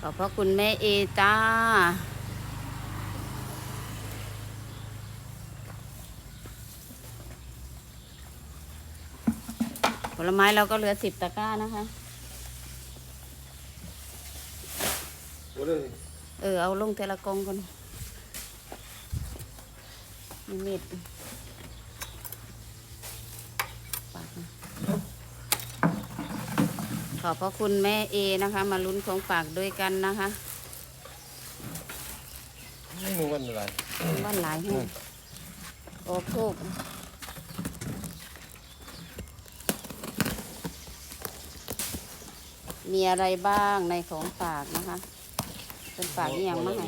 ขอบพระคุณแม่เอจ้าผลไม้เราก็เหลือสิบตะกร้านะคะโอ้เลยเออ เอาลงเทละกองก่อนมีมีดปากนะ ขอบพระคุณแม่เอนะคะ มาลุ้นของฝากด้วยกันนะคะไม่รู้วันอะไรบ้านหลายแห่งโอ้โคกมีอะไรบ้างในของฝากนะคะ เป็นฝากอหย่างมาให้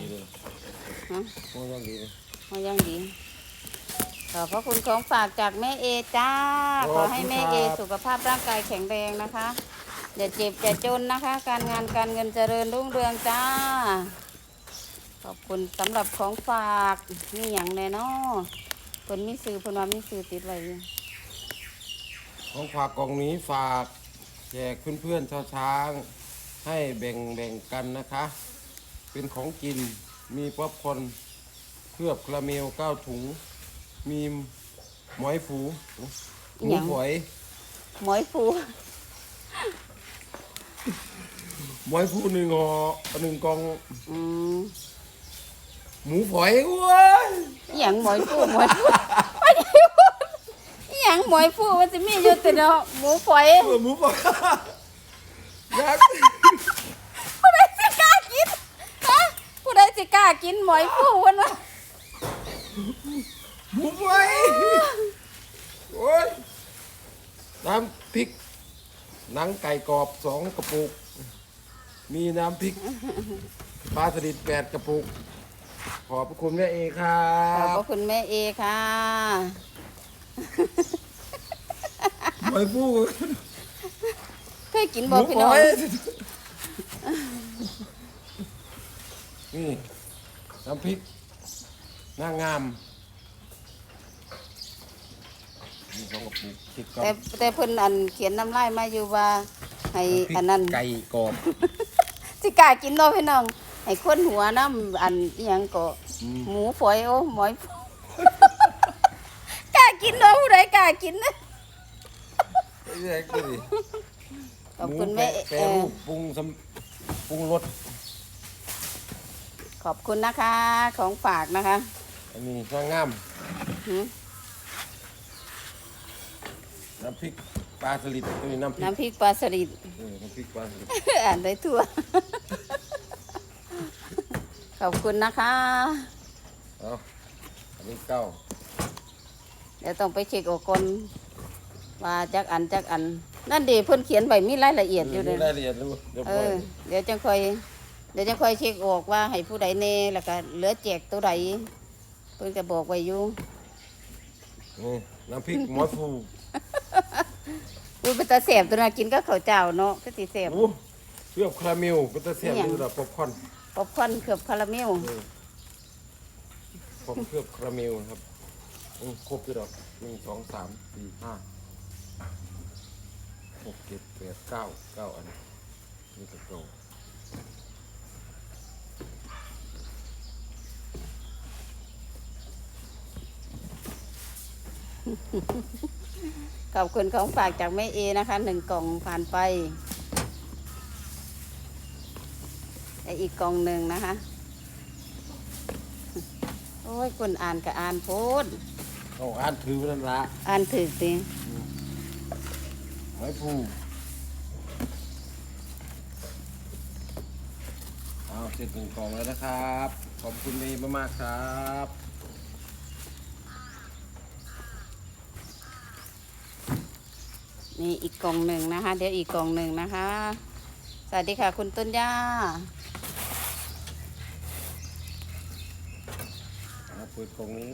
ฮะโอ้ยังดีเลยมายังดี ขอบพระคุณของฝากจากแม่เอจ้า ขอให้แม่เอสุขภาพร่างกายแข็งแรงนะคะ อย่าเจ็บอย่าจนนะคะ การงานการเงินเจริญรุ่งเรืองจ้า ขอบคุณสำหรับของฝากนี่อย่างแน่นอคนมีซื้อเพนว่ามีซื้อติดไว้อยู่ของฝากกล่องนี้ฝากแจกเพื่อนๆชาวช้าง ให้แบ่งแบ่งกันนะคะ เป็นของกินมีป๊อปคอร์นเคลือบคาราเมลเก้าถุง มีหมอยผูหมูฝอยหมอยฟู ห มอยผูหนึ่งห่อหนึ่งกล่องอืมหมูฝอยเว้ยอหย่างหมอยฟูหมอยฟูอหย่างหมอยฟูมันจะมีอยู่แต่เนาะหมูฝอยเออหมูฝอยยักษ์ผู้ใดสิกล้ากินฮะผู้ใดสิกล้ากินหมอยฟูวันวะหมูฝอยโอ้ยน้ำพริกหนังไก่กรอบสองกระปุก มีน้ำพริกปลาสลิดแปดกระปุก ขอบพระคุณแม่เอครัขอบบพระคุณแม่เอค่ะหอยปูเคยกินหบ่มูพี่ฝน้อองยนี่ น้ำพริกหน้างามมีสองกระปุกพริกกับแต่แต่เพิ่นอันเขียนน้ำลายมาอยู่ว่าให้อันนั้นไก่กรอบ สิกล้ากินเนาะพี่น้องให้คนหัวน้ำอันอิหยังก็อืมหมูฝอยโอ้หมอย กล้ากินเนาะผู้ใดกล้ากินนะเรียกดูดิขอบคุณแม่หแปรเออรูปปรุงสำปรุงรสขอบคุณนะคะของฝากนะคะ อันนี้ช่างงามหืม น้ำพริก ปลาสลิดอันนี้น้ำพริกน้ำพริกปลาสลิดเออน้ำพริกปลาสลิดอ่านได้ทั่ว ขอบคุณนะคะ เอาอันนี้เก้าเดี๋ยวต้องไปเช็คโอกอนว่าจักอันจักอัน นั่นดีเพิ่นเขียนไว้มีรายละเอียดอยู่เลมียรายละเอียดรู้เรียบเอร้อยอเดี๋ยวจังค่อยเดี๋ยวจังค่อยเช็คออกว่าให้ผู้ใดแน่แล้วก็เหลือแจกตัวใดเพิ่นก็บอกไว้อยู่นี่น้ำพริกหมอยฟู อุ้ยเป็นตาแสบตัวน่ะกินก็ข้าวเจ้าเนาะก็สิแสบโอ้เคลือบคาราเมลก็จะเสียบเนี่ยดูดอกป๊อปคอร์นป๊อปคอร์นเกือบคาราเมลผมเคลือบคาราเมลนะครับอืมครบด้วยดอกหนึ่งสองสามสี่ห้าหกเจ็ดแปดเก้าเก้าอันนี่ก็เก้า ขอบคุณของฝากจากแม่เอนะคะหนึ่งกล่องผ่านไปและอีกกล่องหนึ่งนะคะ โอ้ยคนอ่านก็อ่านโพดเอาอ่านถือไว้นั่นละอ่านถึกสิหมอยฟูเอาเสร็จหนึ่งกล่องแล้วนะครับ ขอบคุณเมย์มากๆครับ นี่อีกกล่องหนึ่งนะคะ เดี๋ยวอีกกล่องหนึ่งนะคะ สวัสดีค่ะคุณต้นย่าเอาเปิดกล่องนี้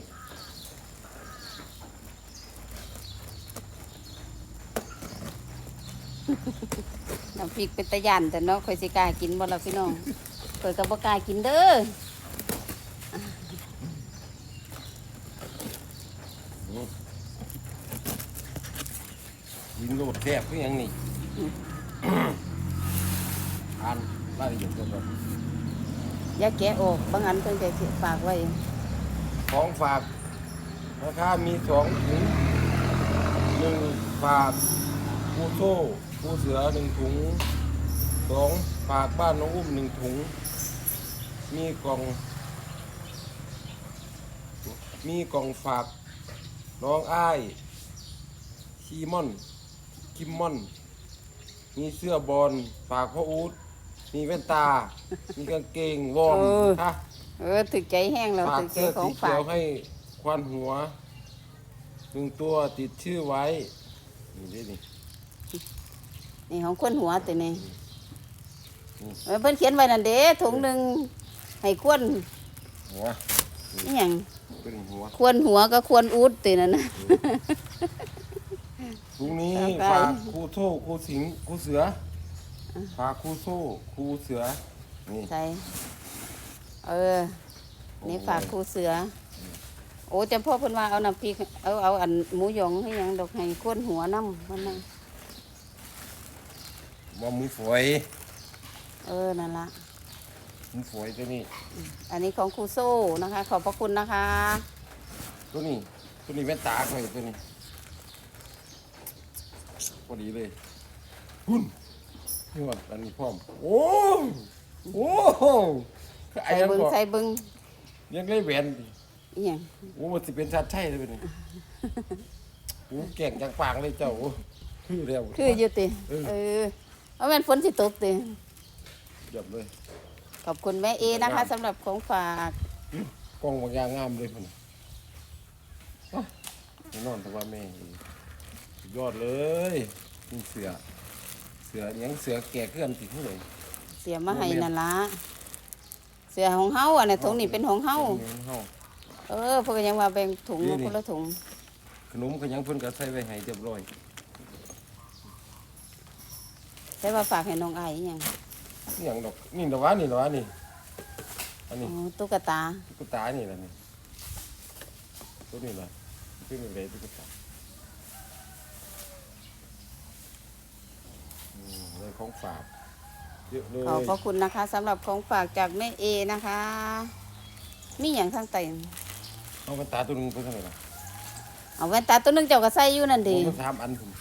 น้ำพริกเป็นตะยันแต่เนาะคอยสิกล้ากินบ่ละพี่น้องคอยก็บ่กล้ากินเด้อ ยิงโลดแคบเพื่อยังนี่ อ่านรายละเอียดก่อนอย่าแกะออกบางอันเพิ่นจะฝากไว้ ของฝากนะคะมีสองถุงหนึ่งฝากปูโซ่ปูเสือหนึ่งถุงสองฝากบ้านน้องอุ้มหนึ่งถุง มีกล่อง มีกล่องฝากน้องอ้ายคีมอน คิมมอน มีเสื้อบอลฝากพ่ออูดมีแว่นตา มีกางเกงวอร์มเออนะคะเออถึกใจแห้งแล้วฝากถึกใจเสื้อขอสีงเขีฝายวกให้ควันหัวหนึ่งตัวติดชื่อไว้ นี่ดินี่ นี่ของคนหัวตัวนี้อืม เออเพิ่นเขียนไว้นั่นเด้ถุงหนึงให้ควรหัวอีหยังเป็นหัว ควรหัวก็ควรอูดตินั่นนะ พรุ่งนี้ครับได้ฝากครูโซ่ครูสิงห์ครูเสือฝากครูโซ่ครูเสือนี่ใช่เออ นี่ฝากครูเสือ โอ้จำพ่อเพิ่นว่าเอาน้ำพริกเอาเอาอันหมูหยองให้หยังดอกให้ควรหัวน้ำมันน่ะบอมือฝอย เออ นั่นละมือฝอยตัวนี้ อันนี้ของครูโซ่นะคะ ขอบพระคุณนะคะ ตัวนี้ ตัวนี้แว่นตาใครตัวนี้ พอดีเลยหุ่นนี่ว่าอันนี้พร้อม โอ้โอ้ไอ้ใส่ยังเบิงบอกใส่เบิงยังเล่แหวนดิอีหยังโอ้มันสิเป็นชัดใช่เลยเป็นโอ้แก่งจังปางเลยเจ้าโอ้คือเร็วคืออยู่ติเออ เออเอาแม่นฝนสิตกติเยับเลย ขอบคุณแม่เอนะคะสำหรับของฝากกล้องบางอย่างงามเลยคนน่ะอะไปนอนแต่ว่าแม่ สุดยอดเลยนี่เสือ เสือยังเสือแก่เคลื่อนติดเท่าไหร่เสียมาให้นั่นละเสือของเฮาอันนี้ถุงนี่เป็นของเฮาเฮา เออเพิ่นก็ยังว่าแบ่งถุงนี่มานี่ คนละถุงขนมก็ยังเพิ่นก็ใส่ไว้ให้เรียบร้อยแต่ว่าฝากให้น้องไอ้อีหยังนี่อย่างดอกนี่ดอกวะนี่ดอกวะนี่อันอ๋นี้อตุ๊กตา ตุ๊กตานี่แหละนี่ตัวนี้แหละตัวนี้เลยตุ๊กตา อืมเลยของฝากเยอะเลยขอบพระคุณนะคะสำหรับของฝากจากแม่เอนะคะ มีอย่างข้างใต้เอาแว่นตาตัวหนึงไปเท่าไหร่ล่ะเอาแว่นตาตัวหนึงเจ้าก็ใส่อยู่นั่นผดีมก็สามอันผม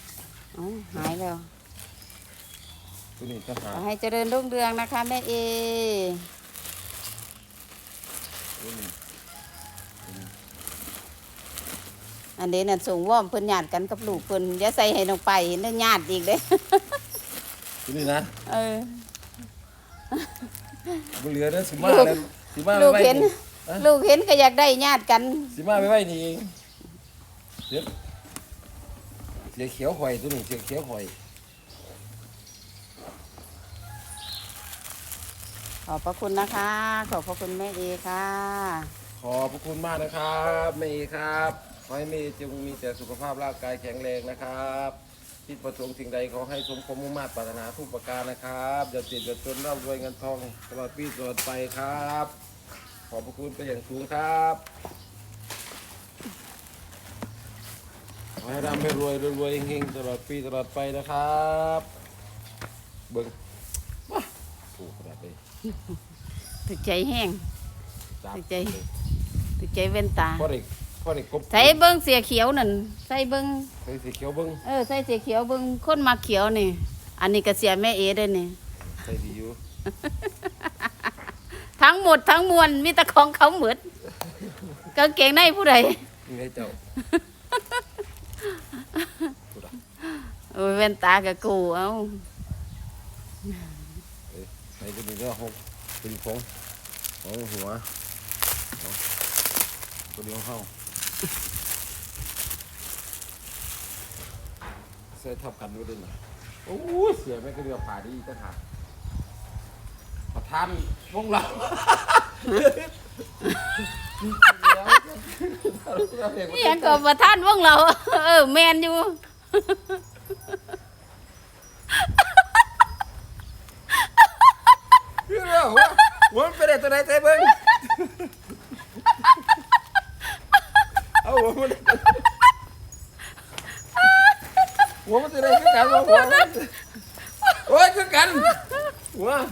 อ๋อหายแล้วตัวนี้จะหาขอให้เจริญรุ่งเรืองนะคะแม่เอ ตัวนี้อันนี้น่ะส่งว่อมเพิ่นญาติกันกับลูกเพิ่นอย่าใส่ให้น้องไปเห็นได้ญาติอีกเด้ ตัวนี้นะเออ บุเหลือเด้อสิมาลูก เลยสิมาลูไปกไว้เห็น นี่ฮะลูกเห็นก็อยากได้ญาติกัน สิมาไปไว้นี่เองเดี๋ยวเสียเขียวหอยตัวนี้เสียเขียวหอยขอบพระคุณนะคะ ขอบพระคุณแม่เอค่ะ ขอบพระคุณมากนะครับเมย์ครับขอให้เมย์จงมีแต่สุขภาพร่างกายแข็งแรงนะครับ คิดประสงค์สิ่งใดขอให้สมความมุ่งมา่ปรารถนาทุกประการนะครับอย่าเจ็บอย่าจนร่ำรวยเงินทองตลอดปีตลอดไปครับ ขอบพระคุณเป็นอย่างสูงครับขอให้ร่ำให้รวยรวยๆเฮงๆตลอดปีตลอดไปนะครับเบิ้งว้าถูกขนาดเลยถึกใจแห้งจับถูกใจถึกใจเว้นตาพ่อเด็ก พ่อเด็กกบใส่เบิ้งเสียเขียวนั่นใส่เบิ้งใส่สีเขียวเบิ้งเออใส่เสียเขียวเบิ้งคนมาเขียวนี่ อันนี้ก็เสียแม่เอเด้อนี่ใส่ดีอยู่ ทั้งหมดทั้งมวลมีแต่ของเขาหมดกางเกงในผู้ใดนี่ไงเจ้าโอ้ยเว้นตากับกูเอาใส่ตัวนี้ก็หกเป็นของของหัวเอาตัวเดียวเข้า ส่ทับกันไว้ด้วยนะโอ้ยเสียแม่ก็เดียวผ่าดีก็ขาดประทานพวกเรานี่ยังก็ประท่านวงเรา เออ แมนอยู่เรื่องว่าหัวมันเป็นอะไรตัวไหนใจเบิ้งเอาหัวมันหัวมันเป็นอะไรคือ กันวะหัวมัน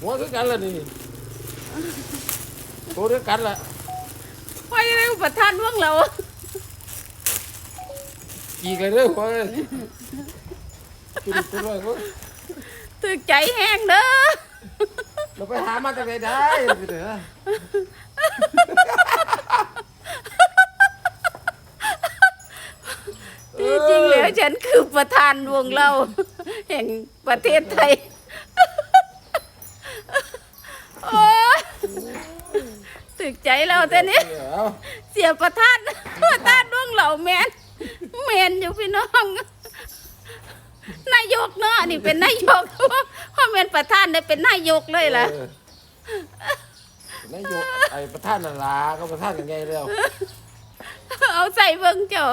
โอ้ยคือกันหัวหัวคือกันละนี่ตัวเดียวกันละไว้เร็วประธานพวกเราจีกเลยเด้อหัวเลยกินตัวเลยเว้ยตึกใจแห้งเด้อเราไปหามาจากไหนได้ไปเถอะที่จริงแล้วฉันคือประธานวงเรา แห่งประเทศไทยโอ้ยตึกใจเราแต่นี้เดี๋ยวเสียประธานประธานดวงเหล่าแมนแมนอยู่พี่น้องนายกเนาะนี่เป็นนายกเพราะแมนประธานได้เป็นนายกเลยล่ะเออนายกไอ้ประธานนาลาก็ประธานยังไงแล้วเอาใส่เบิ้งเจ้า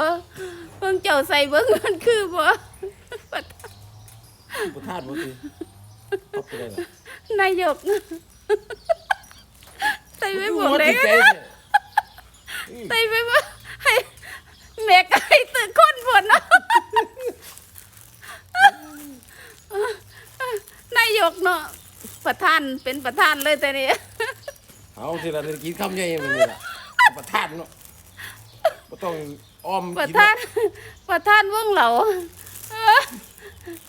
เบิ้งเจ้าใส่เบิ้งมันคือบ่ประธาน บ่สิเอาไปเลยล่ะนายกใส่ไปหมดเลยหัวจิตใจก็เนี่ยใส่ไปบ่ให้แม่ไก่ตื่นคนผลเนาะนายกเนาะประธานเป็นประธานเลยแต่นี่เอาทีละนิดกินข้าวใหญ่มันนี่ล่ะประธานเนาะบ่ต้องอ้อมประกินธานประธานวงเหล่าเออ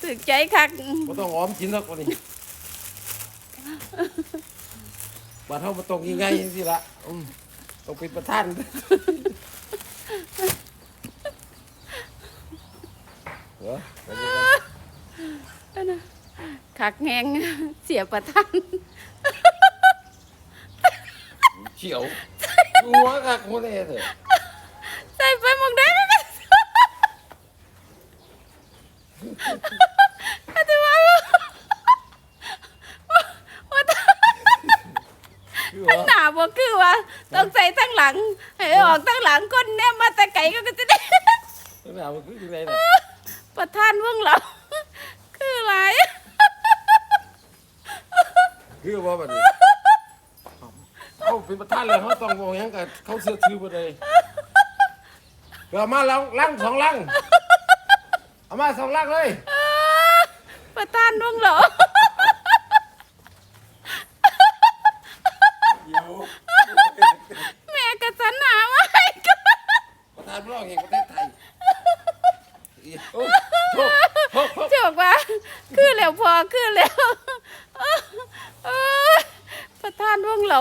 ถึกใจคักบ่ต้องอ้อมกินหรอกวันนี้บัดเฮาบ่ต้องกินไงจังซี่ล่ะอืมต้องเป็นประธานเหรอไปดูกันคักแหงเสียประธานเฉียวหัวกักหัวเลยเถอะ ใส่ไปหมองได้ก็แต่ว่าว่า คือ ทั้งว่าหน้าบ่คือว่าต้องใส่ทั้งหลังให้ออกทั้งหลังคนแนมมาแต่ไกลก็จะได้ตั้งแต่มันคือยังไงน่ะประธานวงเราคืออะไรคือว่าแบบนี้เขาเป็นประธานเลยเขาต้องบอกหยังกับเขาเสื้อถือไปเลยเอามาลังลังสองลัง เอามาสองลังเลยประธานวงเราเดี๋ยวแม่กระสันหามาให้ก็ประธานร้องเองประเทศไทยโอ้โหโทษโทษจบว่าคือแล้วพอคือแล้วเอ้ยประธานวงเรา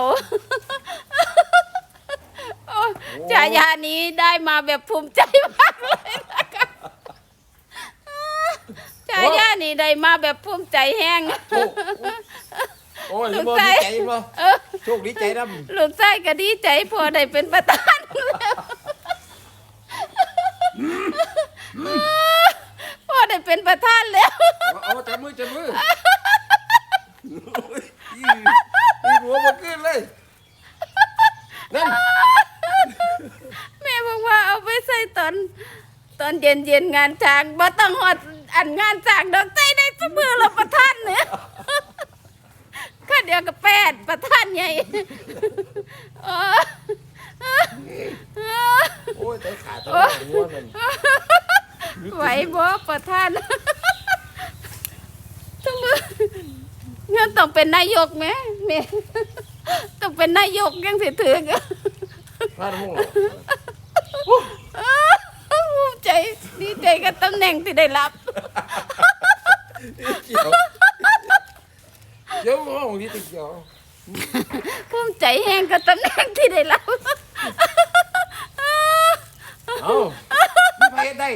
โอ้ยฉายานี้ได้มาแบบภูมิใจมากเลยนะคะฉายา นี้ได้มาแบบภูมิใจแห้ง โชคโอ้ยบ่ดีใจบ่เออโชคดีใจนํลูกชายก็ดีใจพอได้เป็นประธานแล้วพอได้เป็นประธานแล้ว เอาจับมือจับมือโอ้ยอีอีหัวบ่ขึ้นเลยนั่นแม่บอกว่าเอาไปใส่ตอน ตอนเย็นเย็นๆงานจ้างบ่ต้องหอด อันงานจ้างดอกใจได้เสมอเราประธานเนี่ยข้าเดียวกับแปดประธานใหญ่เออโอ้ยใจขาดตลอดหัวนั่นไหวบ่ประธานต้องมืองั้นต้องเป็นนายกไหมแม่ต้องเป็นนายกยังสิถึงพลาดมุ่งภูมิใจดีใจกับตำแหน่งที่ได้รับ เกี่ยว เดี๋ยวห้องนี้ติเกี่ยวภูมิใจแห้งกับตำแหน่งที่ได้รับเอาไม่ไปได้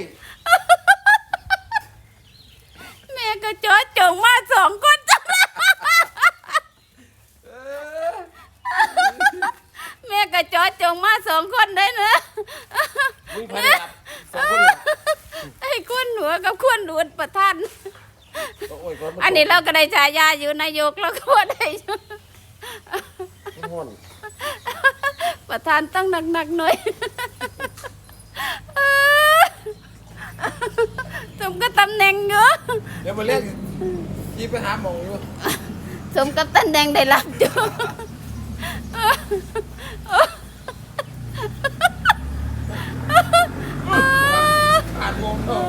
แม่ก็จอจงมาสองคนจังเลยเออแม่ก็จอจงมาสองคนได้เนอะมึงไปได้รับสองคนเลยไอ้ควนหัวกับควนหลวดประธาน โอ้ยก่อนมัอันนี้เราก็ได้ฉายาอยู่นายกเราก็ว่าได้อยู่มันห่อนประธานต้องหนักๆหน่อยสมกับตำแหน่งเยอะเดี๋ยวมาเรียกยีไปหาหมองอยู่สมกับตำแหน่งได้รับอยู่ ผ่านโมงเนาะ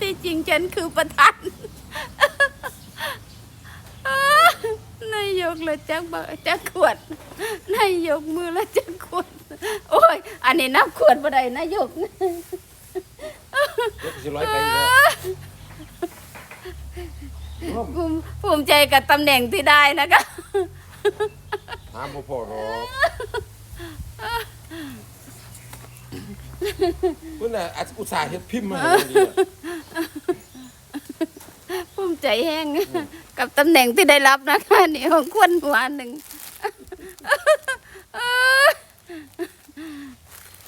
ที่จริง ฉันคือประธานกเลยจักบจักขวดนายกมือละจักขวด โอ้ย อันนี้นับขวดบ่ได้นายกเดี๋ยวจะร้อยไปอีกแล้วร่มภูมิภูมิใจกับตำแหน่งที่ได้นะคะหาบ่พอหรอกเพิ่นน่ะอาจอุตส่าห์เฮ็ดพิมพ์มาให้ดีอะภูมิ ใจแห้ง กับตำแหน่งที่ได้รับนะคะนี่ของควรหัวหนึ่ง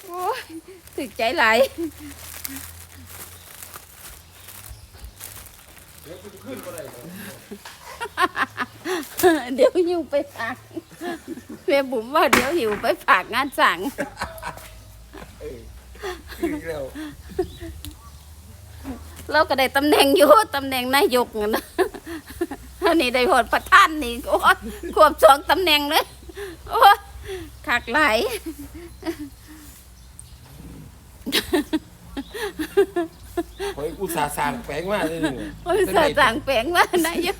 โอ้ยถึกใจหลายเดี๋ยวกูจะขึ้นบ่ได้เลยเดี๋ยวหิวไปฝากแม่บุ๋มว่าเดี๋ยวหิวไปฝากงานสั่งเออขึ้นอีกแล้ว เราก็ได้ตำแหน่งอยู่ตำแหน่งนายกนั่นนะอันนี้ได้หดประธานนี่โอ้ยควบสองตำแหน่งเลยโอ้ยคักหลายข่อยอุตส่าห์สร้างแปลงมาเลยนี่โอ้ยสาสั่งแปลงว่านายก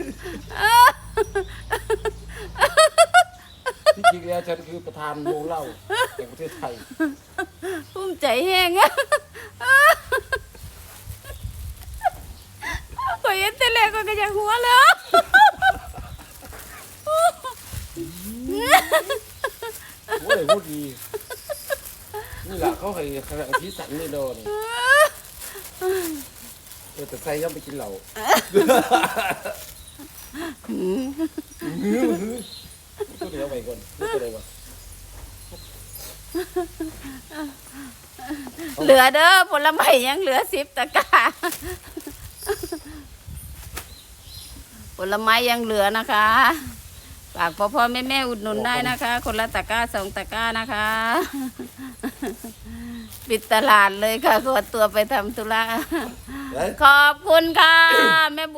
ที่จริงแล้วฉันคือประธานวงเล่าแห่งประเทศไทยภูมิใจแห้งอะ ข่อยเห็นแต่แรกก็กระยังหัวเลยโอ้ยพูดดี นี่แหละเขาให้ขนาดที่สันนี่โดนเออแต่ใส่ย่ำไปกินเหล้าพูดเดี๋ยวไปก่อนพูดอะไรวะเหลือเด้อผลไม้ยังเหลือสิบตะกร้า ผลไม้ยังเหลือนะคะฝากพ่อพ่อแม่แม่อุดหนุนได้นะคะ คนละตะกร้าสองตะกร้านะคะ ปิดตลาดเลยค่ะขอตัวไปทำธุระเฮ้ยขอบคุณค่ะ แม่บุ๊